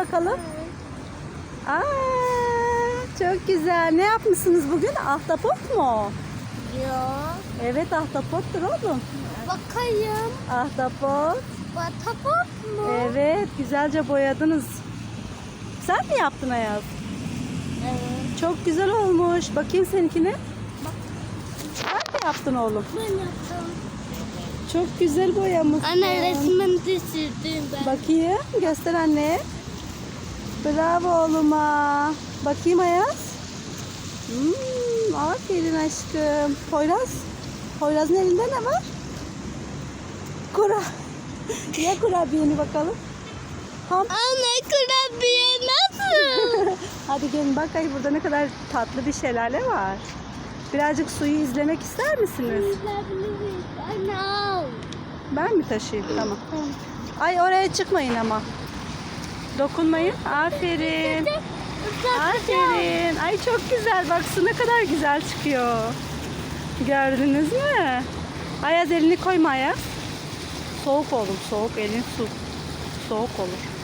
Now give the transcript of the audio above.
bakalım. Aa, çok güzel. Ne yapmışsınız bugün? Ahtapot mu? Ya. Evet ahtapottur oğlum. Bakayım. Ahtapot. Batapot mu? Evet güzelce boyadınız. Sen mi yaptın Ayaz? Evet. Çok güzel olmuş. Bakayım seninkine. Sen mi yaptın oğlum? Ben yaptım. Çok güzel boyamışsın. Anne resmini sürdüm ben. Bakayım. Göster anne. Bravo oğluma. Bakayım Ayaz. Hmm, aferin aşkım. Poyraz. Poyraz'ın elinde ne var? Kura. Ye kurabiyeni bakalım. Ham. Anne kurabiye nasıl? Hadi gelin bak ay burada ne kadar tatlı bir şelale var. Birazcık suyu izlemek ister misiniz? Anne al. Ben mi taşıyayım? Tamam. Ay oraya çıkmayın ama. Dokunmayın. Aferin. Aferin. Ay çok güzel. Bak su ne kadar güzel çıkıyor. Gördünüz mü? Ayaz elini koyma Ayaz. Soğuk olur. Soğuk elin su. Soğuk olur.